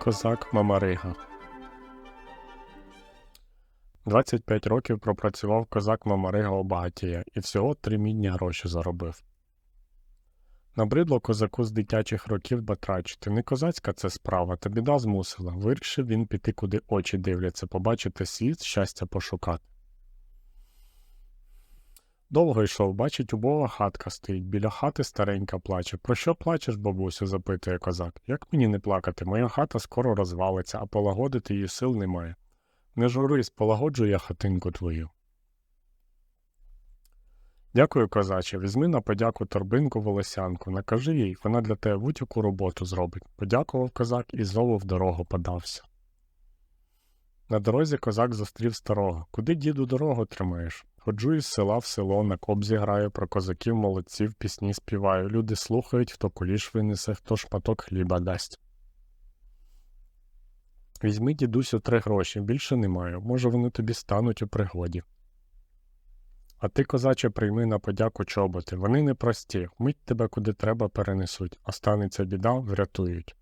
козак Мамарига. 25 років пропрацював козак Мамарига у багатія і всього три мідні гроші заробив. Набридло козаку з дитячих років батрачити. Не козацька це справа, та біда змусила. Вирішив він піти, куди очі дивляться, побачити світ, щастя пошукати. Довго йшов, бачить, убога хатка стоїть, біля хати старенька плаче. Про що плачеш, бабусю? запитує козак. Як мені не плакати? Моя хата скоро розвалиться, а полагодити її сил немає. Не журись, полагоджу я хатинку твою. Дякую, козаче. Візьми на подяку торбинку волосянку, накажи їй, вона для тебе будь-яку роботу зробить. Подякував козак і знову в дорогу подався. На дорозі козак зустрів старого. Куди, діду, дорогу тримаєш? Ходжу із села в село, на кобзі граю, про козаків молодців пісні співаю. Люди слухають, хто куліш винесе, хто шматок хліба дасть. Візьми, дідусю, три гроші, більше не маю. Може, вони тобі стануть у пригоді. А ти, козаче, прийми на подяку чоботи. Вони непрості, мить тебе куди треба перенесуть, а станеться біда, врятують.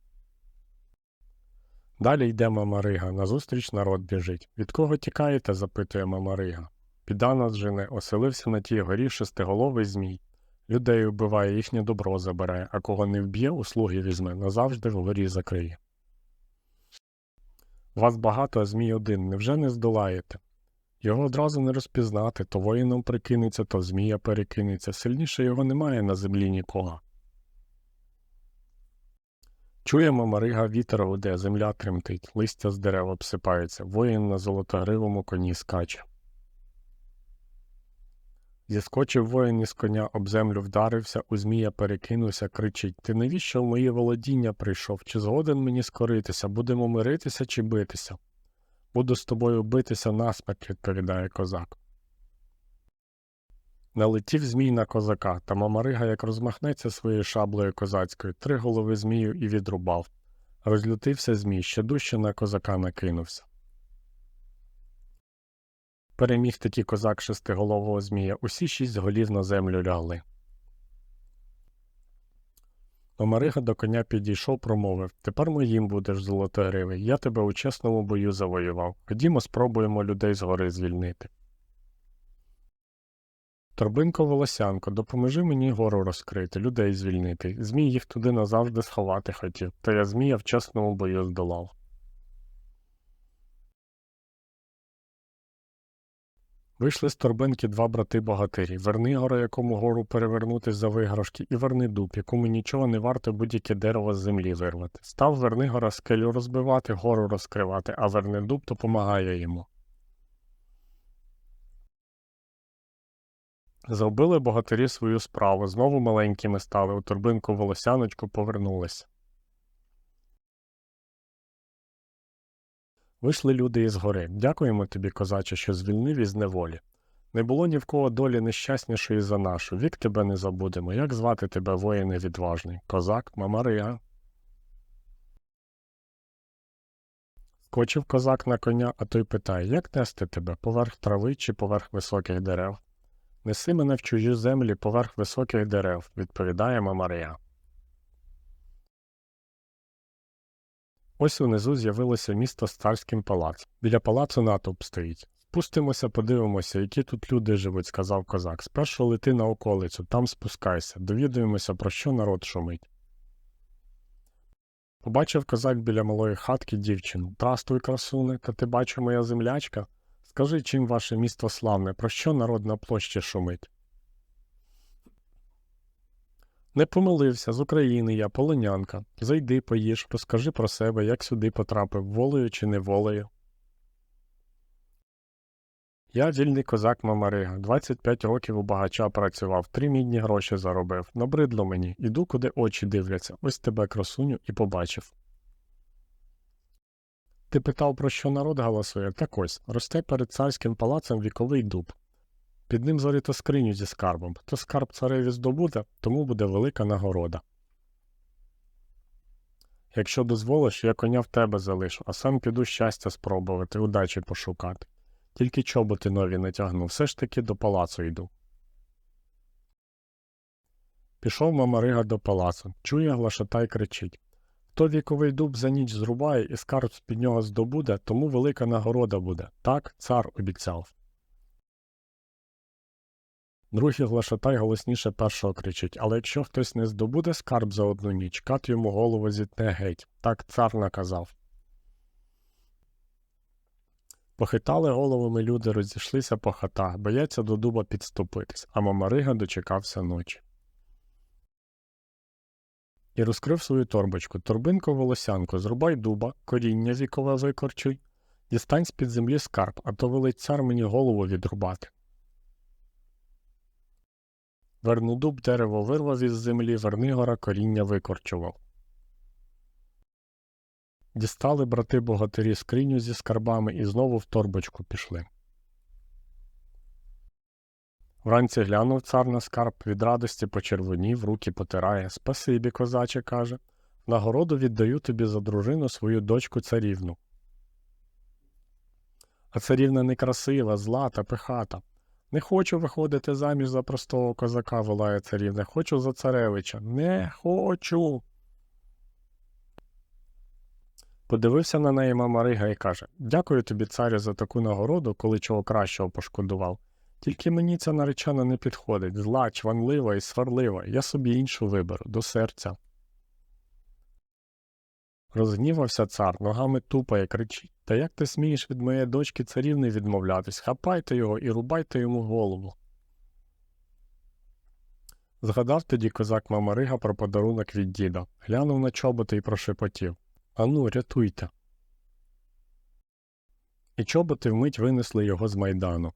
Далі йде Мамарига, назустріч народ біжить. Від кого тікаєте? запитує Мамарига. Біда нас жене, оселився на тій горі шестиголовий змій. Людей вбиває, їхнє добро забирає, а кого не вб'є, услуги візьме, назавжди в горі закриє. Вас багато, а змій один, невже не здолаєте? Його одразу не розпізнати, то воїном прикинеться, то змія перекинеться, сильніше його немає на землі нікого. Чуємо, Марига вітер гуде, земля тремтить, листя з дерев обсипається, воїн на золотогривому коні скаче. Зіскочив воїн із коня, об землю вдарився, у змія перекинувся, кричить Ти навіщо в моє володіння прийшов? Чи згоден мені скоритися? Будемо миритися чи битися? Буду з тобою битися насмерть, відповідає козак. Налетів змій на козака, та мамарига, як розмахнеться своєю шаблею козацькою, три голови змію і відрубав. Розлютився змій, ще дужче на козака накинувся. Переміг таки козак шестиголового змія, усі шість голів на землю лягли. Мамарига до коня підійшов, промовив Тепер моїм будеш золотогривий, я тебе у чесному бою завоював. Ходімо, спробуємо людей з гори звільнити. Торбинко волосянко, допоможи мені гору розкрити, людей звільнити. Змій їх туди назавжди сховати хотів, та я змія в чесному бою здолав. Вийшли з торбинки два брати богатирі Вернигора, якому гору перевернути за виграшки, і Вернидуб, якому нічого не варто будь-яке дерево з землі вирвати. Став Вернигора скелю розбивати, гору розкривати, а Вернидуб допомагає йому. Зробили богатирі свою справу, знову маленькими стали, у торбинку волосяночку повернулися. Вийшли люди із гори. Дякуємо тобі, козаче, що звільнив із неволі. Не було ні в кого долі нещаснішої за нашу. Вік тебе не забудемо. Як звати тебе, воїне відважний? Козак, Мамарига. Скочив козак на коня, а той питає, як нести тебе, поверх трави чи поверх високих дерев? Неси мене в чужі землі поверх високих дерев, відповідає Мамария. Ось унизу з'явилося місто з царським палацом. Біля палацу натовп стоїть. Спустимося, подивимося, які тут люди живуть, сказав козак. Спершу лети на околицю, там спускайся, довідуємося, про що народ шумить. Побачив козак біля малої хатки дівчину. Трастуй, красуне, та ти бачу, моя землячка. Скажи, чим ваше місто славне, про що народ на площі шумить? Не помилився, з України я, полонянка. Зайди, поїж, розкажи про себе, як сюди потрапив, волею чи не волею. Я вільний козак Мамарига, 25 років у багача працював, три мідні гроші заробив. Набридло мені, іду, куди очі дивляться, ось тебе, красуню, і побачив. Ти питав, про що народ голосує? Так ось, росте перед царським палацем віковий дуб. Під ним зарито скриню зі скарбом. Хто скарб цареві здобуде, тому буде велика нагорода. Якщо дозволиш, я коня в тебе залишу, а сам піду щастя спробувати, удачі пошукати. Тільки чоботи нові натягну, все ж таки до палацу йду. Пішов Мамарига до палацу, чує глашатай кричить Хто віковий дуб за ніч зрубає і скарб з-під нього здобуде, тому велика нагорода буде. Так цар обіцяв. Другий глашатай голосніше першого кричить, але якщо хтось не здобуде скарб за одну ніч, кат йому голову зітне геть. Так цар наказав. Похитали головами люди, розійшлися по хатах, бояться до дуба підступитись, а Мамарига дочекався ночі. І розкрив свою торбочку, торбинку волосянку, зрубай дуба, коріння вікове викорчуй, дістань з-під землі скарб, а то велить цар мені голову відрубати. Вернодуб дерево вирвав із землі, Вернигора коріння викорчував. Дістали брати богатирі скриню зі скарбами і знову в торбочку пішли. Вранці глянув цар на скарб, від радості почервонів, руки потирає. Спасибі, козаче, каже. Нагороду віддаю тобі за дружину свою дочку царівну. А царівна некрасива, зла та пихата. Не хочу виходити заміж за простого козака, волає царівна. Хочу за царевича. Не хочу. Подивився на неї Мамарига і каже Дякую тобі, царю, за таку нагороду, коли чого кращого пошкодував. Тільки мені ця наречена не підходить, зла, чванлива і сварлива, я собі іншу виберу, до серця. Розгнівався цар, ногами тупає, кричить Та як ти смієш від моєї дочки царівни відмовлятись? Хапайте його і рубайте йому голову. Згадав тоді козак Мамарига про подарунок від діда, глянув на чоботи і прошепотів Ану, рятуйте. І чоботи вмить винесли його з майдану.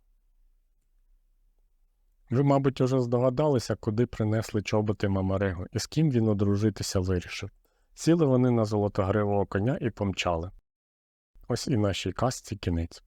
Ви, мабуть, уже здогадалися, куди принесли чоботи Мамарего і з ким він одружитися вирішив. Сіли вони на золотогривого коня і помчали. Ось і нашій казці кінець.